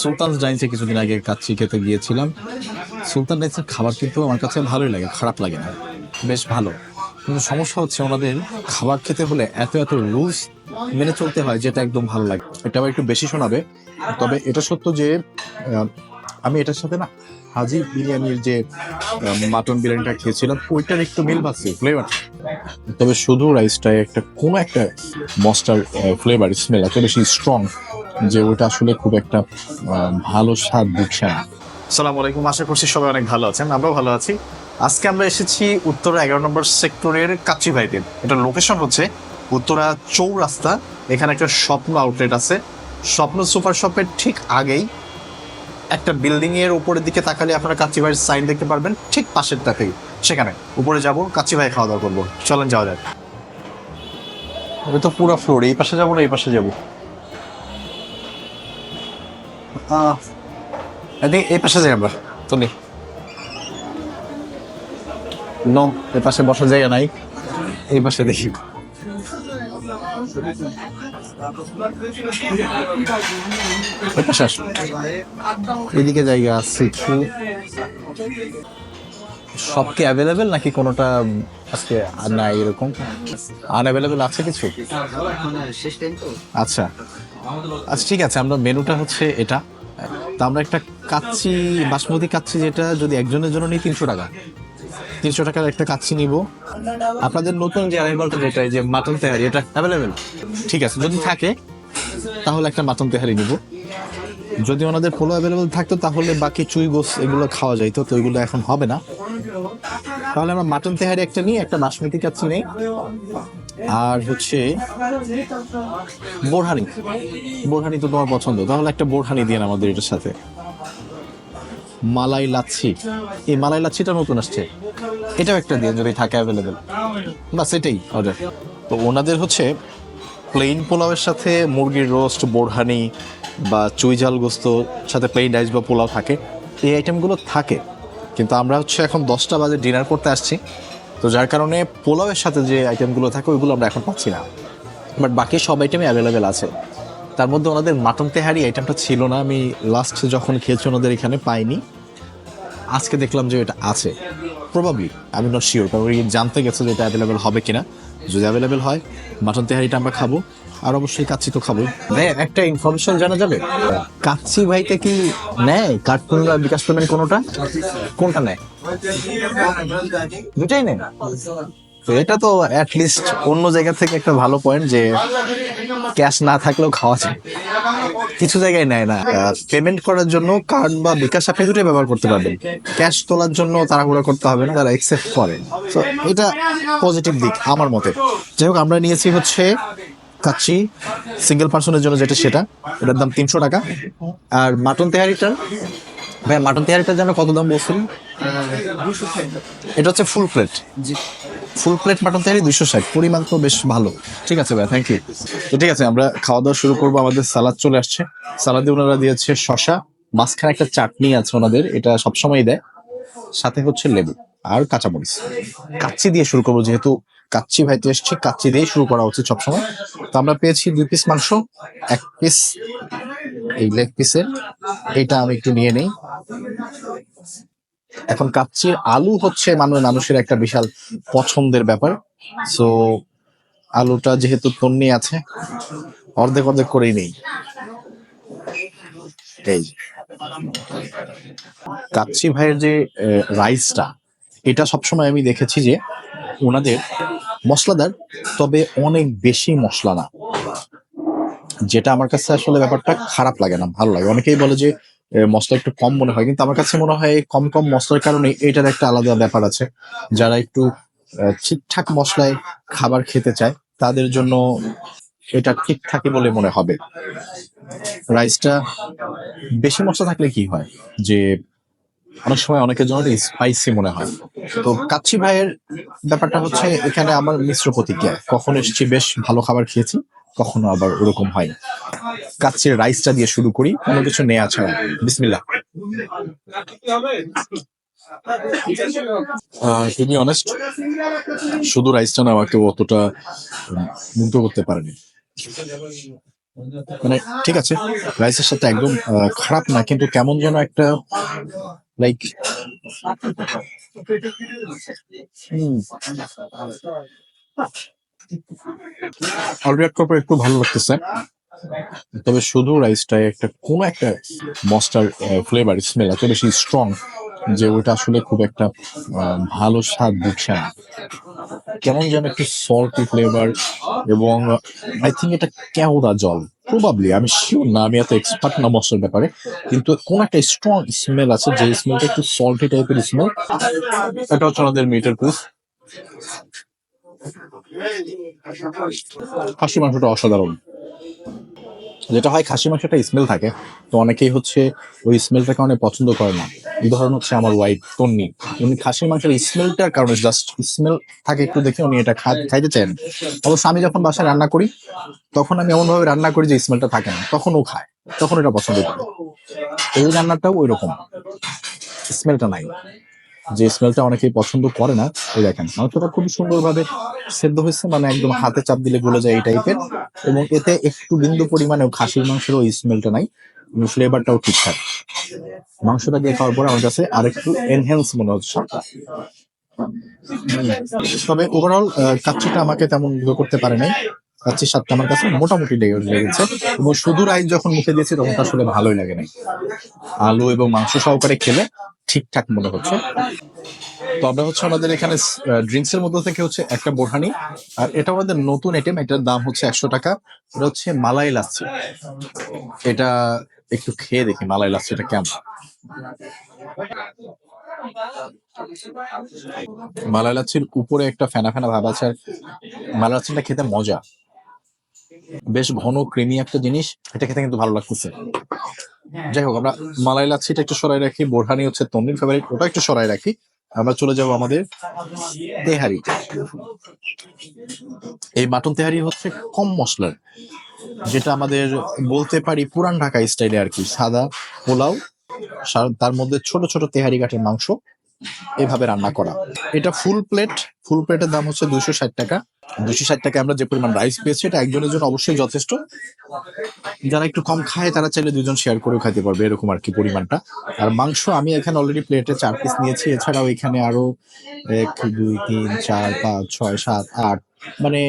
সুলতান ডাইন্সে কিছুদিন আগে কাচ্চি খেতে গিয়েছিলাম। সুলতান ডাইন্সের খাবার কিন্তু আমার কাছে ভালোই লাগে, খারাপ লাগে না, বেশ ভালো। কিন্তু সমস্যা হচ্ছে ওনাদের খাবার খেতে হলে এত এত রুলস মেনে চলতে হয় যেটা একদম ভালো লাগে। এটা আবার একটু বেশি শোনাবে, তবে এটা সত্য যে আমি এটার সাথে না হাজি বিরিয়ানির যে মাটন বিরিয়ানিটা খেয়েছিলাম, ওইটার একটু মিল পাচ্ছি ফ্লেভার তবে শুধু রাইসটায় একটা কোনো একটা মশলার ফ্লেভার স্মেল এত বেশি স্ট্রং যে ওটা আসলে খুব একটা আহ, ভালো স্বাদ দিচ্ছে না সালাম আলাইকুম আশা করছি সবাই অনেক ভালো আছেন আমরাও ভালো আছি। আজকে আমরা এসেছি উত্তরা এগারো নম্বর সেক্টরের কাচ্চি ভাইতে এটা লোকেশন হচ্ছে উত্তরা চৌরাস্তা। এখানে একটা স্বপ্ন আউটলেট আছে। স্বপ্ন সুপার শপের ঠিক আগেই একটা বিল্ডিং এর উপরের দিকে তাকালে আপনারা কাচ্চি ভাইয়ের সাইন দেখতে পারবেন ঠিক পাশের তাকেই। সেখানে উপরে যাব কাচ্চি ভাই খাওয়া দাওয়া করব। চলেন যাওয়া যাক। এটা তো পুরো ফ্লোর এই পাশে যাব না এই পাশে যাব? এই পাশে যাই আমরা, তুলি। নো এ পাশে বসার জায়গা নাই, এই পাশে দেখি। এদিকে জায়গা আছে সব কি অ্যাভেলেবেল নাকি কোনোটা আজকে আর নাই এরকম। আনঅ্যাভেলেবেল আছে কিছু? আচ্ছা। আচ্ছা ঠিক আছে, আমরা মেনুটা হচ্ছে এটা। তা আমরা একটা কাচ্চি, বাসমতি কাচ্চি যেটা যদি একজনের জন্য নিই তিনশো টাকা। তিনশো টাকার একটা কাচ্চি নিব। আপনাদের নতুন যে অ্যারাইভালটা যেটা যে মাটন তেহারি, এটা অ্যাভেলেবেল ঠিক আছে, যদি থাকে, তাহলে একটা মাটন তেহারি নিব। যদি ওনাদের পোলো অ্যাভেলেবেল থাকতো, তাহলে বাকি চুই গোস এগুলো খাওয়া যাইতো, তো এগুলো এখন হবে না। তাহলে আমরা মাটন তেহারি একটা নিই একটা বাসমতি কাচ্চি নেই। আর হচ্ছে বোরহানি। বোরহানি তো তোমার পছন্দ। তাহলে একটা বোরহানি দিয়ে আমাদের এটার সাথে। মালাই লাচ্ছি। এই মালাই লাচ্ছিটা নতুন আসছে। এটাও একটা দিয়ে যদি থাকে অ্যাভেলেবেল বাস এটাই অর্ডার তো ওনাদের হচ্ছে প্লেন পোলাওয়ের সাথে মুরগির রোস্ট বোরহানি বা চুই ঝাল গোস্ত, সাথে প্লেন রাইস বা পোলাও থাকে। এই আইটেমগুলো থাকে। কিন্তু আমরা হচ্ছে এখন দশটা বাজে ডিনার করতে আসছি। তো যার কারণে পোলাওয়ের সাথে যে আইটেমগুলো থাকে, ওইগুলো আমরা এখন পাচ্ছি না। বাট বাকি সব আইটেমই অ্যাভেলেবেল আছে। তার মধ্যে ওনাদের মাটন তেহারি আইটেমটা ছিল না। আমি লাস্ট যখন খেয়েছি ওনাদের এখানে পাইনি। আজকে দেখলাম যে এটা আছে। প্রবাবলি আমি নট শিওর কারণ জানতে গেছে যে এটা অ্যাভেলেবেল হবে কিনা। যদি অ্যাভেলেবেল হয়, মাটন তেহারিটা আমরা খাব। আর অবশ্যই কাচ্চি তো খাব ভাই একটা ইনফরমেশন জানা যাবে? কাচ্চি ভাইতে কি নেয় কার্টুন বা বিকাশ পেমেন্ট কোনোটা? কোনটা নেয়? দুটাই নেয়। তো এটা তো লিস্ট অন্য জায়গা থেকে একটা ভালো পয়েন্ট যে ক্যাশ না থাকলেও খাওয়া যায়। কিছু জায়গায় নেয় না। পেমেন্ট করার জন্য কার্ড বা বিকাশ আপনি দুটোই ব্যবহার করতে পারবেন। ক্যাশ তোলার জন্য তাড়াহুড়া করতে হবে না তারা একসেপ্ট করে। তো এটা পজিটিভ দিক আমার মতে। যাই হোক আমরা নিয়েছি হচ্ছে কাচ্চি সিঙ্গেল পার্সনের জন্য যেটা সেটা, এটার দাম তিনশো টাকা। আর মাটন তেহারিটার ভাই মাটন তেহারিটার জন্য কত দাম বলছেন? এটা হচ্ছে full plate full plate mutton tehari দুশো ষাট, পরিমাণ তো বেশ ভালো। ঠিক আছে ভাই থ্যাংক ইউ ঠিক আছে, আমরা খাওয়া দাওয়া শুরু করব, আমাদের সালাদ চলে আসছে। সালাদে ওনারা দিয়েছে শশা মাঝখানে একটা চাটনি আছে ওনাদের, এটা সবসময় দেয়। সাথে হচ্ছে লেবু আর কাঁচামরিচ। কাচ্চি দিয়ে শুরু করব, যেহেতু কাচ্চি ভাইতে এসছি, কাচ্চি দিয়ে শুরু করা উচিত সবসময়। তো আমরা পেয়েছি দুই পিস মাংস, এক পিস এই লেগ পিসের এটা আমি একটু নিয়ে নেই। এখন কাচ্চির আলু হচ্ছে মানুষ মানুষের একটা বিশাল পছন্দের ব্যাপার। সো আলুটা যেহেতু তন্নি আছে, অর্ধেক অর্ধেক করেই নেই। এই। কাচ্চি ভাইয়ের যে রাইসটা এটা সবসময় আমি দেখেছি যে ওনাদের মশলাদার তবে অনেক বেশি মশলা না। যেটা আমার কাছে আসলে ব্যাপারটা খারাপ লাগে না, ভালো লাগে। অনেকেই বলে যে মশলা একটু কম মনে হয়, কিন্তু আমার কাছে মনে হয় কম কম মশলার কারণে এটার একটা আলাদা ব্যাপার আছে। যারা একটু ঠিকঠাক মশলায় খাবার খেতে চায়, তাদের জন্য এটা ঠিকঠাকই বলে মনে হবে। রাইসটা বেশি মশলা থাকলে কি হয়? যে অনেক সময় অনেকের জন্য স্পাইসি মনে হয়। তো কাচ্চি ভাইয়ের ব্যাপারটা হচ্ছে, এখানে আমার মিশ্র প্রতিক্রিয়া। কখন এসেছি, বেশ ভালো খাবার খেয়েছি, কখনো আবার ওরকম হয় কাচ্চির রাইসটা দিয়ে শুরু করি, কোনো কিছু নেওয়া ছাড়া। বিসমিল্লাহ। টু অনেস্ট শুধু রাইসটা না, আমাকে অতটা মুগ্ধ করতে পারেনি। মানে ঠিক আছে রাইসের সাথে একদম খারাপ না, কিন্তু কেমন যেন একটা লাইক অলরেড কপার পর একটু ভালো লাগতেছে। তবে শুধু রাইসটায় একটা কোন একটা মস্টার ফ্লেভার স্মেল এত বেশি স্ট্রং যে ওটা আসলে খুব একটা ভালো স্বাদ দিচ্ছে না। কেমন যেন একটু সল্টি ফ্লেভার এবং আই থিঙ্ক এটা কেওড়া জল। প্রবাবলি আমি শিওর না, আমি এত এক্সপার্ট না মশলার ব্যাপারে, কিন্তু কোন একটা স্ট্রং স্মেল আছে, যে স্মেলটা একটু সল্টি টাইপের স্মেল এটা হচ্ছে আমাদের মিটার পিস হাসি মাংসটা অসাধারণ। যেটা হয় খাসি মাংসটা স্মেল থাকে। তো অনেকেই হচ্ছে ওই স্মেলটার কারণে পছন্দ করে না। উদাহরণ হচ্ছে আমার ওয়াইফ তন্নি। উনি খাসির মাংসের স্মেলটার কারণে জাস্ট স্মেল থাকে একটু দেখে উনি এটা খাইতে চান অবশ্য আমি যখন বাসায় রান্না করি, তখন আমি এমন ভাবে রান্না করি যে স্মেলটা থাকে না। তখন ও খায়, তখন এটা পছন্দ করে। এই রান্নাটাও ওই রকম স্মেলটা নাই। যে স্মেলটা অনেকেই পছন্দ করে না ওই দেখেন মাংসটা খুবই সুন্দরভাবে সেদ্ধ হয়েছে মানে একদম হাতে চাপ দিলে গলে যায় এই টাইপের এবং এতে একটু বিন্দু পরিমাণেও খাসির মাংসের ওই স্মেলটা নাই ফ্লেভারটাও ঠিকঠাক। মাংসটা দিয়ে খাওয়ার পরে আমার কাছে আরেকটু এনহেন্স মনে হচ্ছে। তবে ওভারঅল কাচ্চিটা আমাকে তেমন ইয়ে করতে পারে নাই। কাচ্চির স্বাদটা আমার কাছে মোটামুটি লেগেছে এবং শুধু রাইস যখন মুখে দিয়েছি, তখন আসলে ভালোই লাগে নাই। আলু এবং মাংস সহকারে খেলে ঠিকঠাক মনে হচ্ছে। তো আমরা হচ্ছে আমাদের এখানে ড্রিঙ্কস এর মধ্যে থেকে হচ্ছে একটা বোরহানি। আর এটা আমাদের নতুন আইটেম এটার দাম হচ্ছে একশো টাকা। এটা হচ্ছে মালাই লাচ্ছি। এটা একটু খেয়ে দেখি মালাই লাচ্ছিটা কেমন। মালাই লাচ্ছির উপরে একটা ফেনা ফেনা ভাব আছে, আর মালাই লাচ্ছিটা খেতে মজা। বেশ ঘন ক্রিমি একটা জিনিস। এটা খেতে কিন্তু ভালো লাগতেছে। যাই হোক, আমরা মালাই লাচ্ছিটা একটু সরাই রাখি, বোরহানি হচ্ছে তন্দির ফেভারিট ওটা একটু সরাই রাখি। আমরা চলে যাব আমাদের তেহারি। এই মাটন তেহারি হচ্ছে কম মশলার, যেটা আমাদের বলতে পারি পুরান ঢাকা স্টাইলে আর কি, সাদা পোলাও তার মধ্যে ছোট ছোট তেহারি কাঠের মাংস এভাবে রান্না করা। এটা ফুল প্লেট ফুল প্লেটের দাম হচ্ছে দুশো ষাট টাকা। দুশো ষাট টাকা আমরা যে পরিমাণ রাইস পেয়েছি, এটা একজনের জন্য অবশ্যই যথেষ্ট। যারা একটু কম খায়, তারা চাইলে দুজন শেয়ার করেও খাইতে পারবে, এরকম আর কি পরিমাণটা। আর মাংস আমি এখানে অলরেডি প্লেটে চার পিস নিয়েছি। এছাড়াও এখানে আরও এক, দুই, তিন, চার, পাঁচ, ছয়, সাত, আট মানে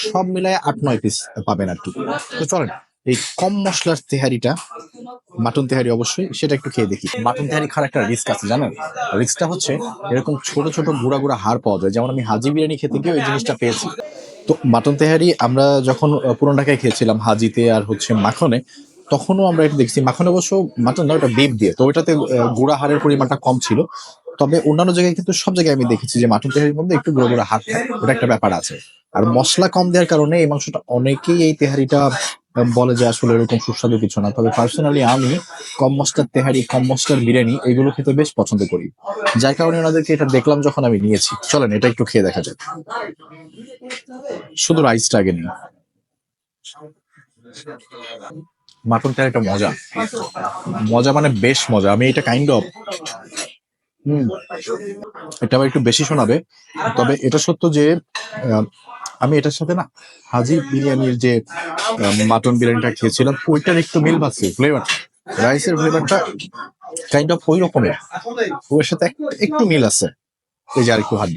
সব মিলায় আট, নয় পিস পাবেন আর কি। তো চলেন এই কম মশলার তেহারিটা মাটন তেহারি অবশ্যই সেটা একটু খেয়ে দেখি। মাটন তেহারি খাওয়ার একটা রিস্ক আছে জানেন রিস্কটা হচ্ছে এরকম ছোট ছোট গুঁড়া গুঁড়া হাড় পাওয়া যায়। যেমন আমি হাজি বিরিয়ানি খেতে গিয়ে ওই জিনিসটা পেয়েছি। তো মাটন তেহারি আমরা যখন আহ, ঢাকায় খেয়েছিলাম হাজিতে আর হচ্ছে মাখনে তখনও আমরা এটা দেখছি। মাখনে অবশ্য মাটন না ওটা বেপ দিয়ে। তো ওইটাতে গুঁড়া হাড়ের পরিমাণটা কম ছিল। তবে অন্যান্য জায়গায় কিন্তু সব জায়গায় আমি দেখেছি যে মাটন তেহারির মধ্যে একটু গুঁড়ো গুঁড়ো হাড় ওটা একটা ব্যাপার আছে। আর মশলা কম দেওয়ার কারণে এই মাংসটা অনেকেই এই তেহারিটা বলে যে আসলে এরকম সুস্বাদু কিছু না। তবে পার্সোনালি আমি কম মশলার তেহারি, কম মশলার বিরিয়ানি এগুলো খেতে বেশ পছন্দ করি। যার কারণে ওনাদেরকে এটা দেখলাম যখন আমি নিয়েছি। চলেন, এটা একটু খেয়ে দেখা যাক। শুধু রাইসটা আগে নিই মাটন একটা মজা। মজা মানে বেশ মজা। আমি এটা কাইন্ড অফ এটা আবার একটু বেশি শোনাবে। তবে এটা সত্য যে আমি এটার সাথে না হাজি বিরিয়ানির যে মাটন বিরিয়ানিটা খেয়েছিলাম, ওইটার একটু মিল পাচ্ছি ফ্লেভার রাইসের ফ্লেভারটা কাইন্ড অফ ওই রকমের ওর সাথে একটু মিল আছে। এই যে আরেকটু হাত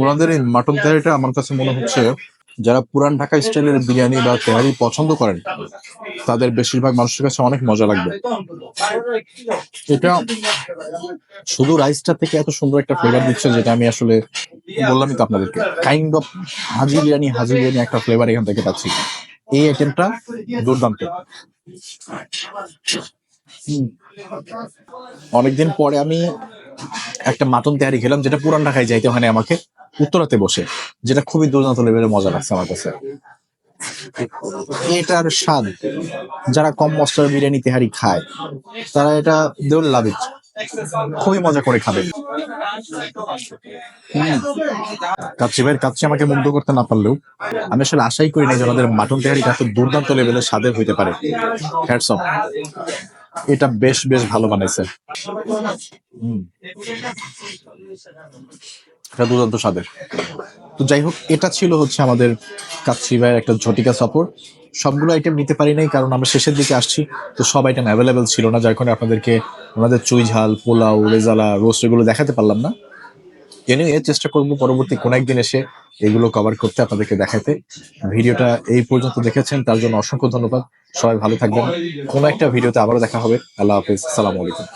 ওনাদের এই মাটন তেলটা আমার কাছে মনে হচ্ছে যারা পুরান ঢাকা স্টাইলের বিরিয়ানি বা তেহারি পছন্দ করেন, তাদের বেশিরভাগ মানুষের কাছে অনেক মজা লাগবে। এটা শুধু রাইসটা থেকে এত সুন্দর একটা ফ্লেভার দিচ্ছে যেটা আমি আসলে বললামই তো আপনাদেরকে। কাইন্ড অফ হাজি বিরিয়ানি হাজি বিরিয়ানি একটা ফ্লেভার এখান থেকে পাচ্ছি। এই আইটেমটা দুর্দান্ত। অনেকদিন পরে আমি একটা মাটন তেহারি খেলাম, যেটা পুরান ঢাকায় যাইতে হয় না আমাকে। উত্তরাতে বসে, যেটা খুবই দুর্দান্ত লেভেলের মজা লাগছে আমার কাছে এটার স্বাদ, যারা কম মশলার বিরিয়ানি তেহারি খায়, তারা এটা দেউল লাভ খুবই মজা করে খাবে। কাচ্চি ভাইয়ের কাচ্চি আমাকে মুগ্ধ করতে না পারলেও, আমি আসলে আশাই করি না যে আমাদের মাটন তেহারি এত দুর্দান্ত লেভেলের স্বাদের হইতে পারে হ্যাটস এটা বেশ বেশ ভালো বানাইছে। এটা দুর্দান্ত স্বাদের। তো যাই হোক, এটা ছিল হচ্ছে আমাদের কাচ্ছি ভাইয়ের একটা ঝটিকা সফর সবগুলো আইটেম নিতে পারি নাই, কারণ আমরা শেষের দিকে আসছি, তো সব আইটেম অ্যাভেলেবেল ছিল না, যার কারণে আপনাদেরকে ওনাদের চুই ঝাল, পোলাও, রেজালা রোস্ট এগুলো দেখাতে পারলাম না। এনিওয়ে চেষ্টা করব পরবর্তী কোনো একদিন এসে এগুলো কভার করতে আপনাদেরকে দেখাতে। ভিডিওটা এই পর্যন্ত দেখেছেন, তার জন্য অসংখ্য ধন্যবাদ। সবাই ভালো থাকবেন। কোনো একটা ভিডিওতে আবারও দেখা হবে। আল্লাহ হাফিজ। সালাম আলাইকুম।